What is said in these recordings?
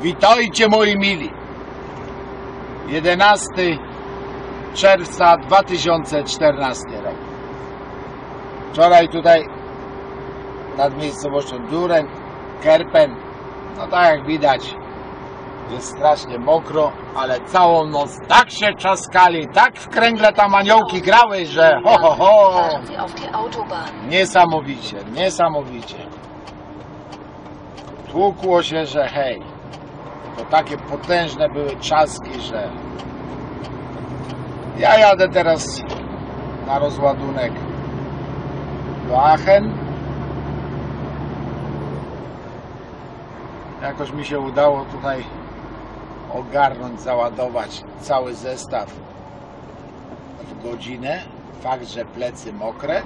Witajcie moi mili. 11 czerwca 2014 rok. Wczoraj tutaj nad miejscowością Duren, Kerpen, no tak jak widać, jest strasznie mokro, ale całą noc tak się czaskali, tak w kręgle tam aniołki grały, że ho ho ho! Niesamowicie, niesamowicie. Tłukło się, że hej. To takie potężne były czaski, że ja jadę teraz na rozładunek do Aachen. Jakoś mi się udało tutaj ogarnąć, załadować cały zestaw w godzinę. Fakt, że plecy mokre,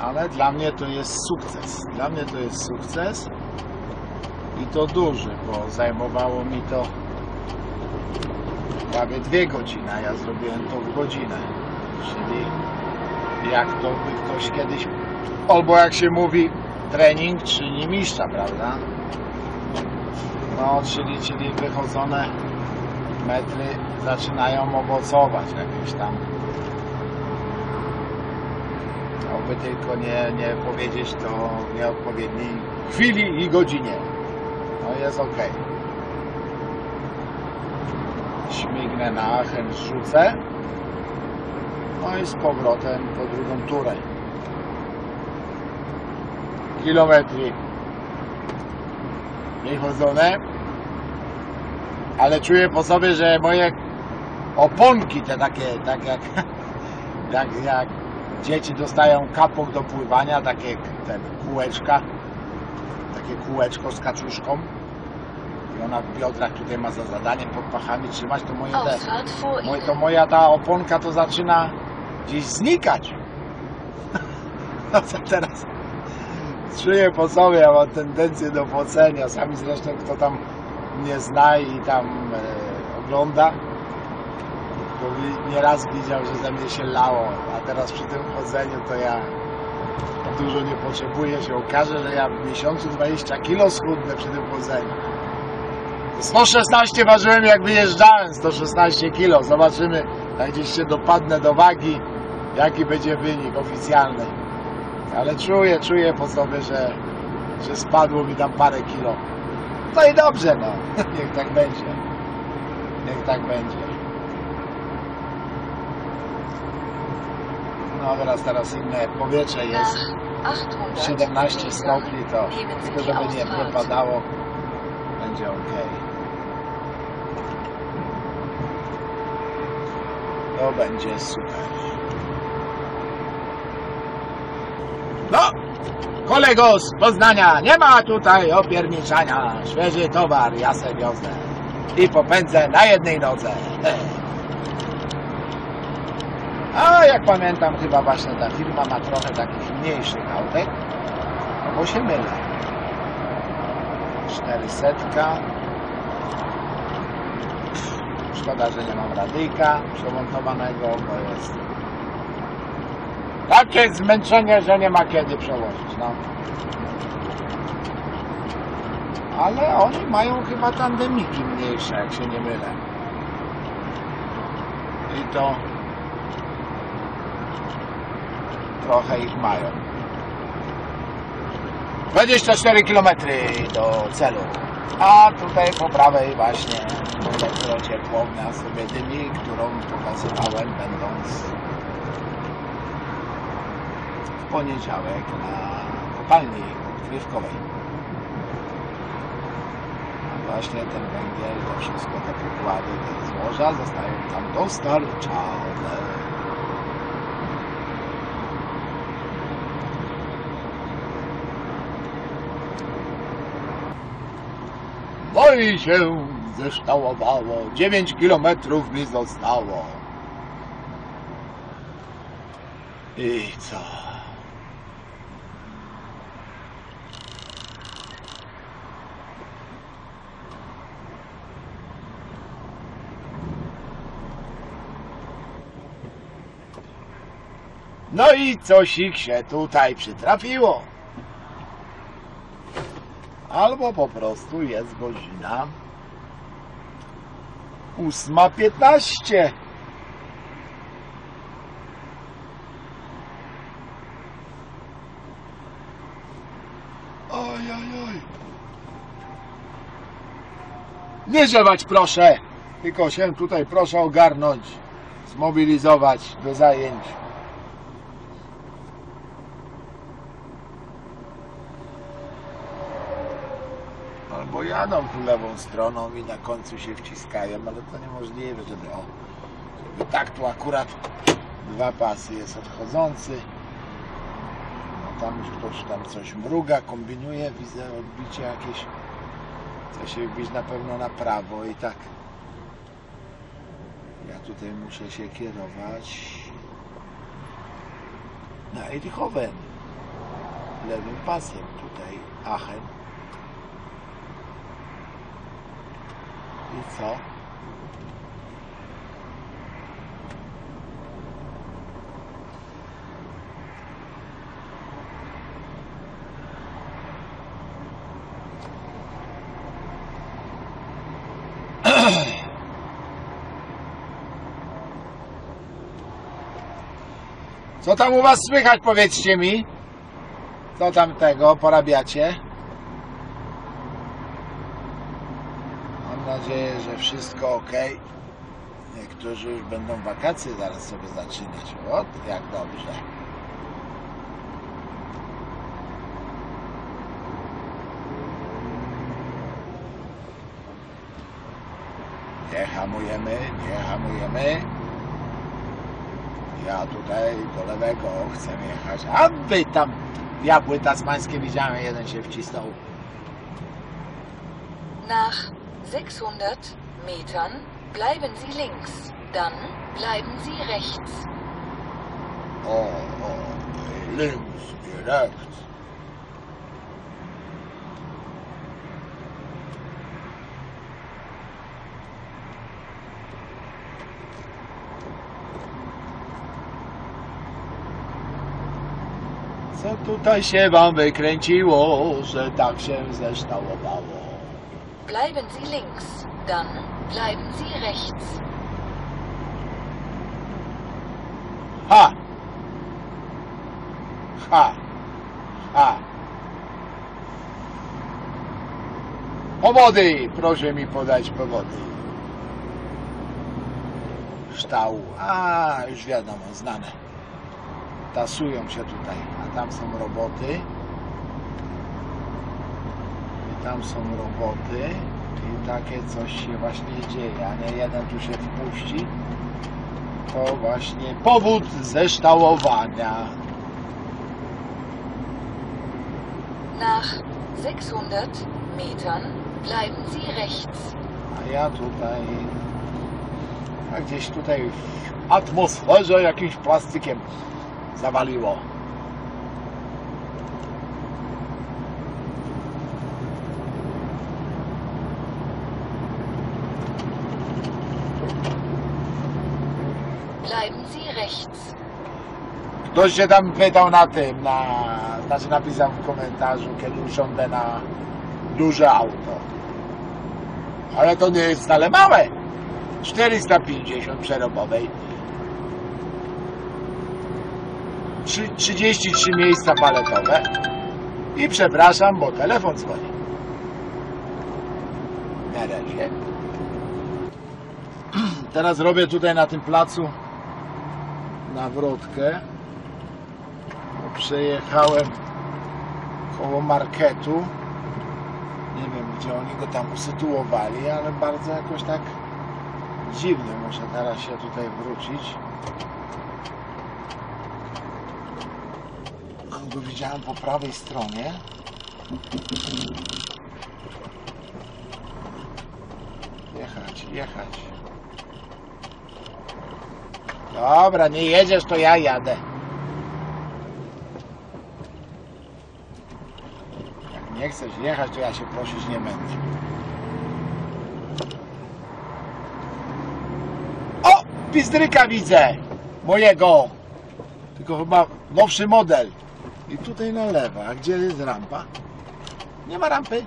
ale dla mnie to jest sukces. Dla mnie to jest sukces i to duży, bo zajmowało mi to prawie dwie godziny, a ja zrobiłem to w godzinę. Czyli jak to by ktoś kiedyś, albo jak się mówi, trening czyni mistrza, prawda? No, czyli, czyli wychodzone metry zaczynają owocować jakieś tam Oby tylko nie, nie powiedzieć to w nieodpowiedniej chwili i godzinie. No jest ok. Śmignę na Aachen, rzucę. No i z powrotem po drugą turę. Kilometry niechodzone. Ale czuję po sobie, że moje oponki te takie, tak jak, jak, jak dzieci dostają kapok do pływania, takie ten kółeczka, takie kółeczko z kaczuszką i ona w biodrach tutaj ma za zadanie pod pachami trzymać, to moje te, moje, to moja ta oponka to zaczyna gdzieś znikać. No co teraz? Czuję po sobie, ja mam tendencję do pocenia. Sami zresztą kto tam mnie zna i tam e, ogląda, bo nieraz widział, że ze mnie się lało, a teraz przy tym chodzeniu to ja dużo nie potrzebuję. Się okaże, że ja w miesiącu 20 kilo schudnę przy tym chodzeniu. 116 ważyłem jak wyjeżdżałem, 116 kilo. Zobaczymy, jak gdzieś się dopadnę do wagi, jaki będzie wynik oficjalny. Ale czuję, czuję po sobie, że, że spadło mi tam parę kilo. No i dobrze, no. Niech tak będzie. Niech tak będzie. No teraz, teraz inne powietrze jest. Nach 800 17 stopni to tylko żeby nie, nie Ausfahrt. padało będzie ok. To będzie super. No! Kolego z Poznania nie ma tutaj opierniczania. Świeży towar ja se wiozę. I popędzę na jednej nodze a jak pamiętam chyba właśnie ta firma ma trochę takich mniejszych autek. Albo się mylę. 400 szkoda, że nie mam radyjka przemontowanego bo jest takie zmęczenie, że nie ma kiedy przełożyć no. ale oni mają chyba tandemiki mniejsze jak się nie mylę. I to trochę ich mają 24 km do celu. A tutaj po prawej właśnie elektrociepłownia sobie dymi, którą pokazywałem będąc w poniedziałek na kopalni odkrywkowej. A właśnie ten węgiel, to wszystko te pokłady, te złoża zostają tam dostarczane. No i się zeształowało. 9 kilometrów mi zostało. I co? No i coś ich się tutaj przytrafiło. Albo po prostu jest godzina 8.15. Oj, oj, oj. Nie ziewać proszę, tylko się tutaj proszę ogarnąć, zmobilizować do zajęć. Albo jadą tu lewą stroną i na końcu się wciskają, ale to niemożliwe, żeby o, żeby tak tu akurat dwa pasy jest odchodzący. No tam już ktoś tam coś mruga, kombinuje, widzę odbicie jakieś. Chce się wbić na pewno na prawo i tak. Ja tutaj muszę się kierować na Eidhoven. Lewym pasem tutaj Aachen. I co? Co tam u was słychać, powiedzcie mi? Co tam tego porabiacie? Mam nadzieję, że wszystko ok. Niektórzy już będą wakacje zaraz sobie zaczynać. Ot, jak dobrze. Nie hamujemy, nie hamujemy. Ja tutaj do lewego chcę jechać. A wy tam diabły tasmańskie widziałem, jeden się wcisnął. Nach 600 Metern bleiben Sie links. Dann bleiben Sie rechts. O, o, links rechts. Co tutaj się wam wykręciło, że tak się zeształowało? Bleiben Sie links. Dann bleiben Sie rechts. Ha! Ha! Ha! Powody! Proszę mi podać powody. Ształ. A, już wiadomo, znane. Tasują się tutaj. A tam są roboty. Tam są roboty. I takie coś się właśnie dzieje. A nie jeden tu się wpuści to właśnie powód zeształowania. Nach 600 Metern bleiben Sie rechts. A ja tutaj, a gdzieś tutaj w atmosferze jakimś plastykiem zawaliło. Bleiben Sie rechts. Ktoś się tam pytał na tym, na, znaczy napisał w komentarzu, kiedy usiądę na duże auto. Ale to nie jest wcale małe. 450 przerobowej. Trzy- 33 miejsca paletowe. I przepraszam, bo telefon dzwoni. Na razie. Teraz robię tutaj na tym placu nawrotkę. Przejechałem koło marketu. Nie wiem, gdzie oni go tam usytuowali, ale bardzo jakoś tak dziwnie. Muszę teraz się tutaj wrócić. Go widziałem po prawej stronie. Jechać, jechać. Dobra, nie jedziesz, to ja jadę. Nie chcesz jechać, to ja się prosić nie będę. O! Pizdryka widzę! Mojego! Tylko chyba nowszy model. I tutaj na lewo. A gdzie jest rampa? Nie ma rampy.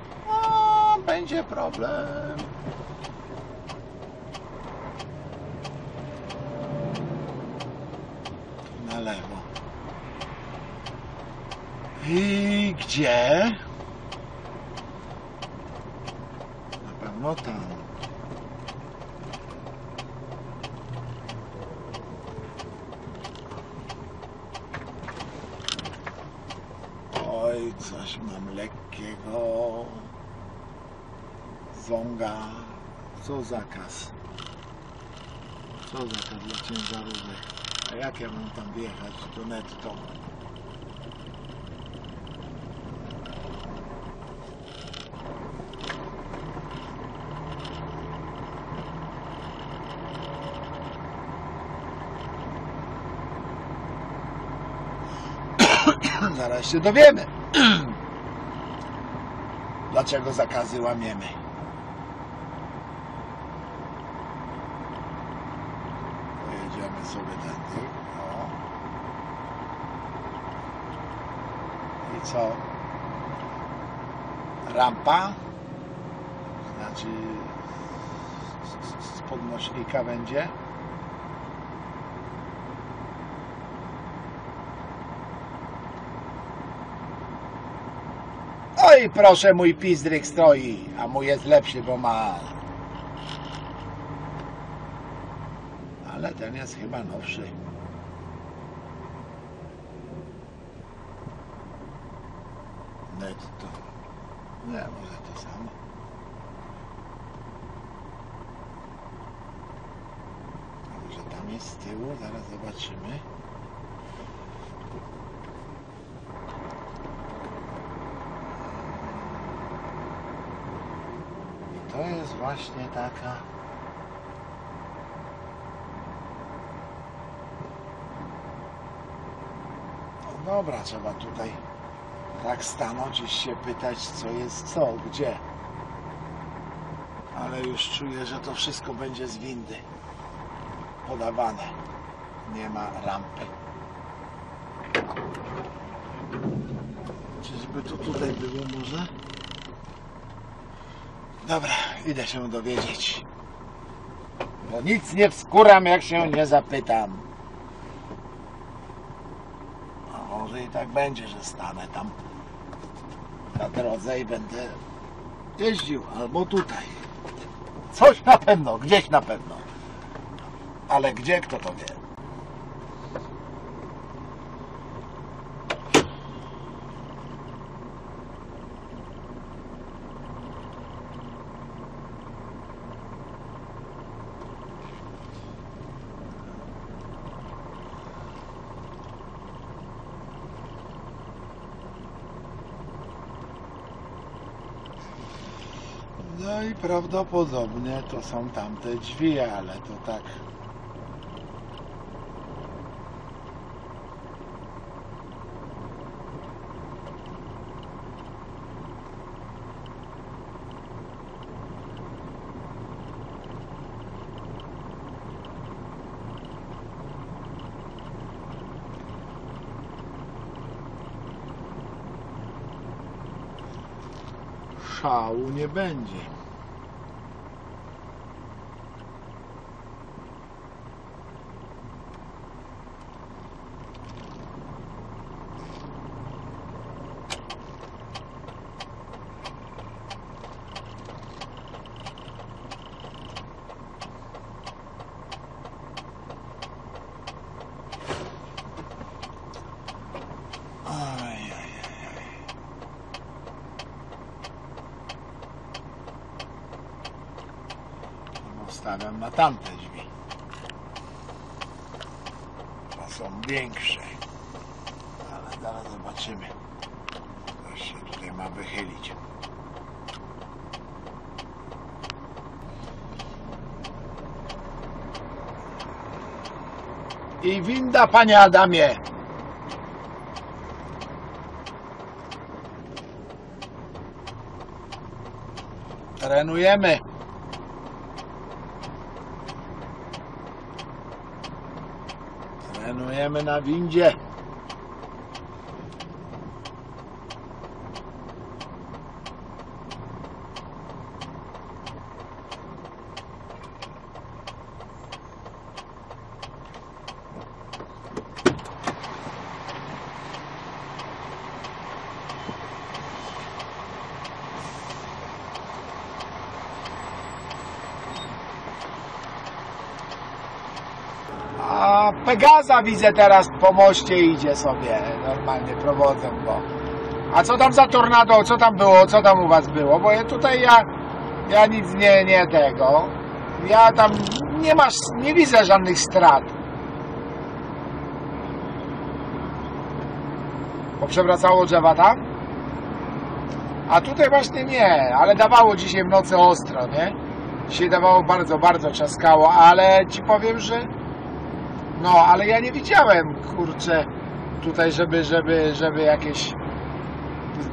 będzie problem. Na lewo. I gdzie? Na pewno tam. Oj, coś mam lekkiego. Ząga. Co zakaz? Co zakaz dla ciężarówek? A jak ja mam tam wjechać do netto? Zaraz się dowiemy. Dlaczego zakazy łamiemy? Pojedziemy sobie tędy. O. I co? Rampa? Znaczy z- podnośnika będzie? Oj, proszę, mój pizdryk stoi, a mój jest lepszy, bo ma. Ale ten jest chyba nowszy. Netto. Nie, może to samo. Może tam jest z tyłu? Zaraz zobaczymy. I to jest właśnie taka. No dobra, trzeba tutaj tak stanąć i się pytać, co jest co, gdzie. Ale już czuję, że to wszystko będzie z windy podawane. Nie ma rampy. Czyżby to tutaj było może? Dobra, idę się dowiedzieć. Bo nic nie wskuram, jak się nie zapytam. A może i tak będzie, że stanę tam na drodze i będę jeździł, albo tutaj. Coś na pewno, gdzieś na pewno. Ale gdzie, kto to wie? No i prawdopodobnie to są tamte drzwi, ale to tak. Szału nie będzie. Stawiam na tamte drzwi. To są większe. Ale zaraz zobaczymy. Coś się tutaj ma wychylić. I winda, panie Adamie. Trenujemy. Trenujemy na windzie. Pegaza widzę teraz po moście idzie sobie, normalnie prowadzą go. A co tam za tornado, co tam było, co tam u was było? Bo ja tutaj ja, ja nic nie, nie tego. Ja tam nie masz, nie widzę żadnych strat. Poprzewracało drzewa tam? A tutaj właśnie nie, ale dawało dzisiaj w nocy ostro, nie? Dzisiaj dawało bardzo, bardzo trzaskało, ale ci powiem, że no, ale ja nie widziałem, kurczę, tutaj, żeby, żeby, żeby jakieś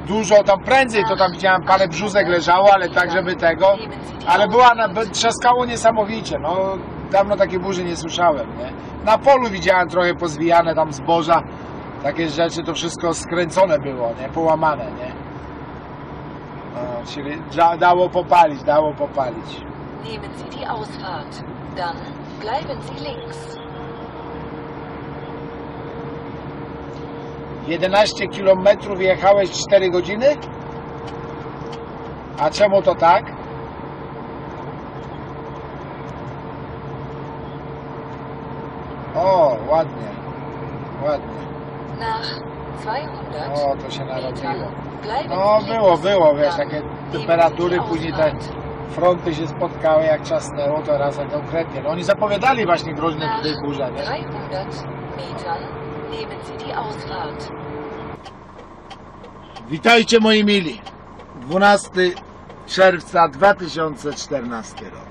dużo tam prędzej, to tam widziałem parę brzuzek leżało, ale tak, żeby tego, ale była, na, trzaskało niesamowicie, no, dawno takiej burzy nie słyszałem, nie? Na polu widziałem trochę pozwijane tam zboża, takie rzeczy, to wszystko skręcone było, nie? Połamane, nie? No, czyli da, dało popalić, dało popalić. Nehmen Sie die Ausfahrt. Dann bleiben Sie links. 11 km jechałeś 4 godziny? A czemu to tak? O, ładnie, ładnie. Nach 200 O, to się narobiło. No, było, było, wiesz, takie temperatury, później te fronty się spotkały, jak czasnęło, to raz tak konkretnie. No, oni zapowiadali właśnie groźne tutaj burze, nie? 300 Metern nehmen Sie die Ausfahrt. Witajcie moi mili. 12 czerwca 2014 rok.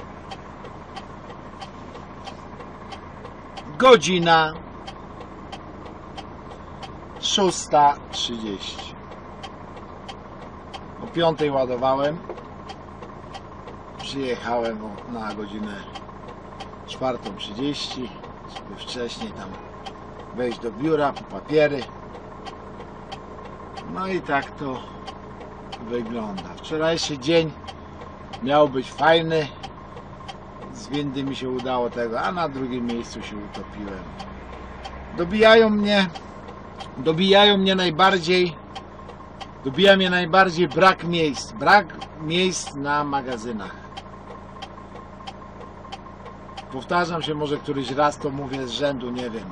Godzina 6.30. O 5 ładowałem. Przyjechałem na godzinę 4.30, żeby wcześniej tam wejść do biura po papiery. No i tak to wygląda. Wczorajszy dzień miał być fajny. Z windy mi się udało tego, a na drugim miejscu się utopiłem. Dobijają mnie, dobijają mnie najbardziej, dobija mnie najbardziej brak miejsc. Brak miejsc na magazynach. Powtarzam się może któryś raz to mówię z rzędu, nie wiem.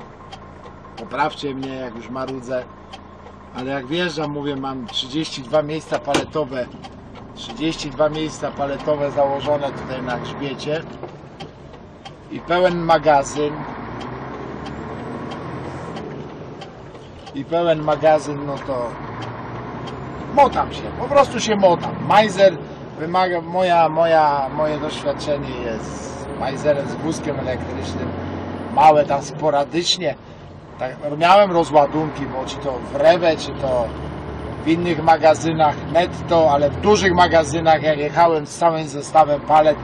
Poprawcie mnie, jak już marudzę. Ale jak wjeżdżam, mówię, mam 32 miejsca paletowe. 32 miejsca paletowe założone tutaj na grzbiecie. I pełen magazyn. I pełen magazyn, no to motam się, po prostu się motam. Majzer wymaga, moja, moja, moje doświadczenie jest z majzerem, z wózkiem elektrycznym. Małe tam sporadycznie tak, miałem rozładunki, bo czy to w Rewe, czy to w innych magazynach netto, ale w dużych magazynach jak jechałem z całym zestawem palet,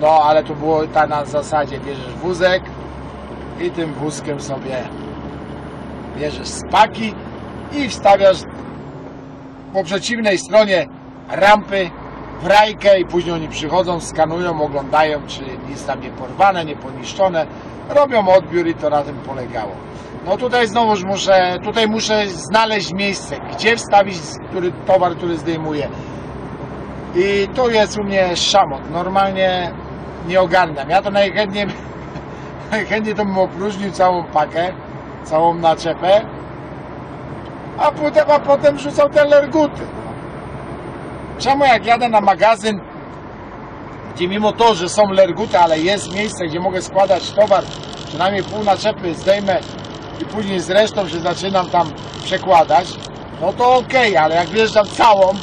no ale to było tak na zasadzie, bierzesz wózek i tym wózkiem sobie bierzesz spaki i wstawiasz po przeciwnej stronie rampy w rajkę i później oni przychodzą, skanują, oglądają, czy nic tam nie porwane, nie poniszczone, robią odbiór i to na tym polegało. No tutaj znowuż muszę, tutaj muszę znaleźć miejsce, gdzie wstawić który towar, który zdejmuję. I tu jest u mnie szamot. Normalnie nie ogarniam. Ja to najchętniej, najchętniej to bym opróżnił całą pakę, całą naczepę, a potem, a potem rzucał te lerguty. Czemu jak jadę na magazyn, gdzie mimo to, że są lerguty, ale jest miejsce, gdzie mogę składać towar, przynajmniej pół naczepy zdejmę i później z resztą się zaczynam tam przekładać, no to okej, ale jak wjeżdżam całą,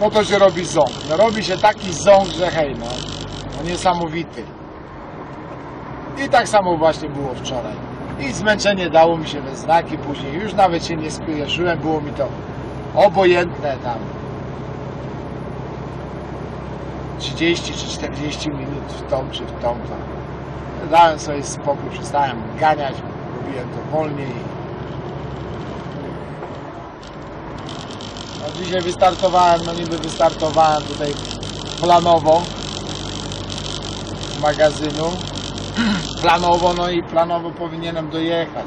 no to się robi ząg. No robi się taki ząg, że hej, no, no niesamowity. I tak samo właśnie było wczoraj. I zmęczenie dało mi się we znaki później. Już nawet się nie spieszyłem, było mi to obojętne tam. 30 czy 40 minut w tą czy w tą dałem sobie spokój, przestałem ganiać, robiłem to wolniej. No dzisiaj wystartowałem, no niby wystartowałem tutaj planowo z magazynu. planowo, no i planowo powinienem dojechać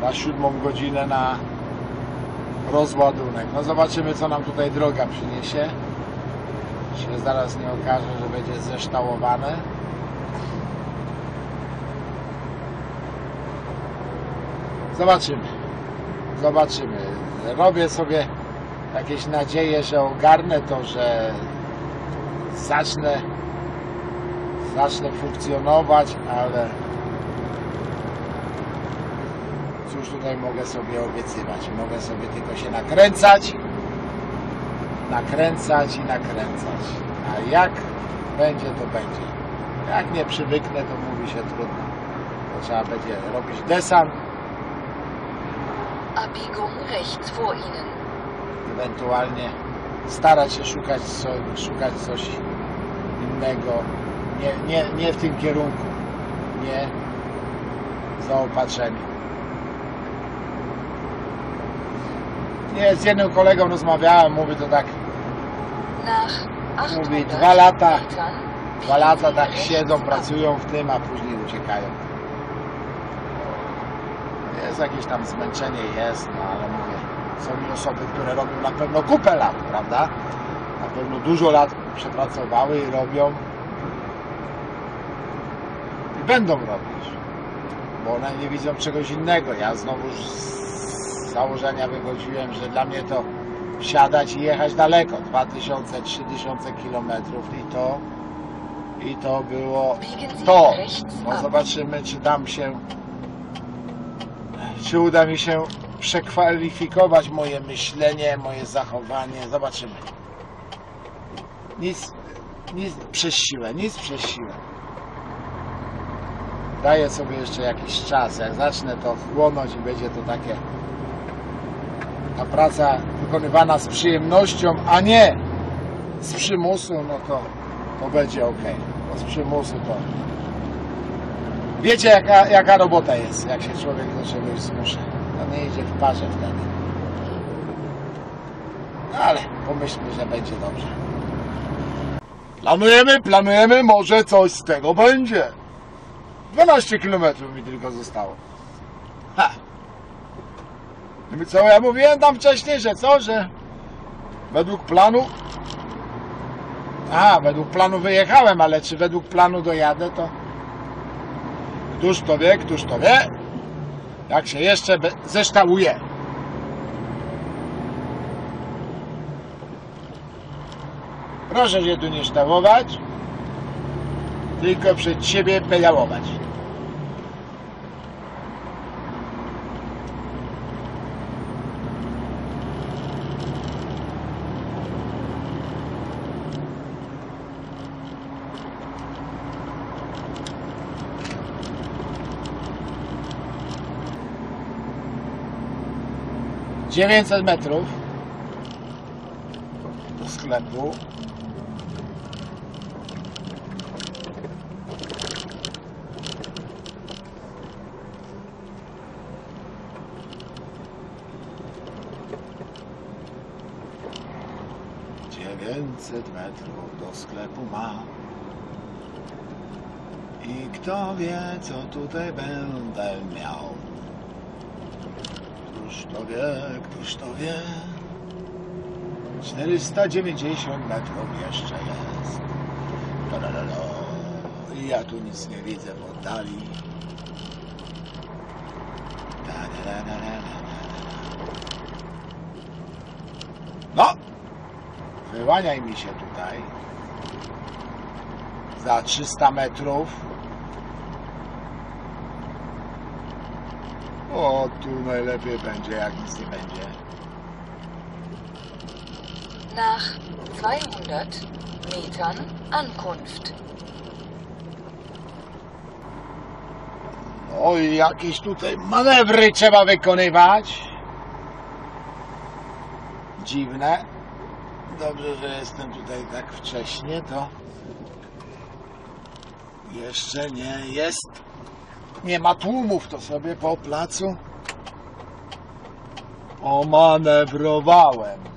na siódmą godzinę na rozładunek. No zobaczymy co nam tutaj droga przyniesie. Się zaraz nie okaże, że będzie zeształowane. Zobaczymy. Zobaczymy. Robię sobie jakieś nadzieje, że ogarnę to, że zacznę zacznę funkcjonować, ale cóż tutaj mogę sobie obiecywać? Mogę sobie tylko się nakręcać, nakręcać i nakręcać. A jak będzie, to będzie. Jak nie przywyknę, to mówi się trudno. To trzeba będzie robić desant, Abbiegung rechts vor Ihnen. ewentualnie starać się szukać, co, szukać coś innego, nie, nie, nie w tym kierunku, nie zaopatrzenie. Nie, z jednym kolegą rozmawiałem, mówi to tak, Nach 800 Mówi, dwa lata, dwa lata tak siedzą, pracują w tym, a później uciekają. Jest jakieś tam zmęczenie, jest, no ale mówię, są osoby, które robią na pewno kupę lat, prawda? Na pewno dużo lat przepracowały i robią i będą robić, bo one nie widzą czegoś innego. Ja znowu z założenia wychodziłem, że dla mnie to wsiadać i jechać daleko, 2000-3000 kilometrów i to i to było to. No zobaczymy, czy dam się, czy uda mi się przekwalifikować moje myślenie, moje zachowanie. Zobaczymy. Nic, nic przez siłę, nic przez siłę. Daję sobie jeszcze jakiś czas. Jak zacznę to chłonąć i będzie to takie ta praca wykonywana z przyjemnością, a nie z przymusu, no to, to będzie ok. Bo z przymusu to Wiecie jaka, jaka robota jest, jak się człowiek do czegoś zmusza. To nie idzie w parze wtedy. No ale pomyślmy, że będzie dobrze. Planujemy, planujemy, może coś z tego będzie. 12 km mi tylko zostało. Ha! I Co ja mówiłem tam wcześniej, że co, że według planu a, według planu wyjechałem, ale czy według planu dojadę, to Któż to wie, któż to wie? Jak się jeszcze zeształuje. Proszę się tu nie ształować, tylko przed siebie pedałować. Dziewięćset metrów do sklepu. Dziewięćset metrów do sklepu ma. I kto wie, co tutaj będę miał. Któż to wie, któż to wie? 490 metrów jeszcze jest. Tarararo. Ja tu nic nie widzę w oddali. No! Wyłaniaj mi się tutaj. Za 300 metrów. O, tu najlepiej będzie, jak nic nie będzie. Nach 200 Metern Ankunft. No i jakieś tutaj manewry trzeba wykonywać. Dziwne. Dobrze, że jestem tutaj tak wcześnie, to jeszcze nie jest. Nie ma tłumów, to sobie po placu omanewrowałem.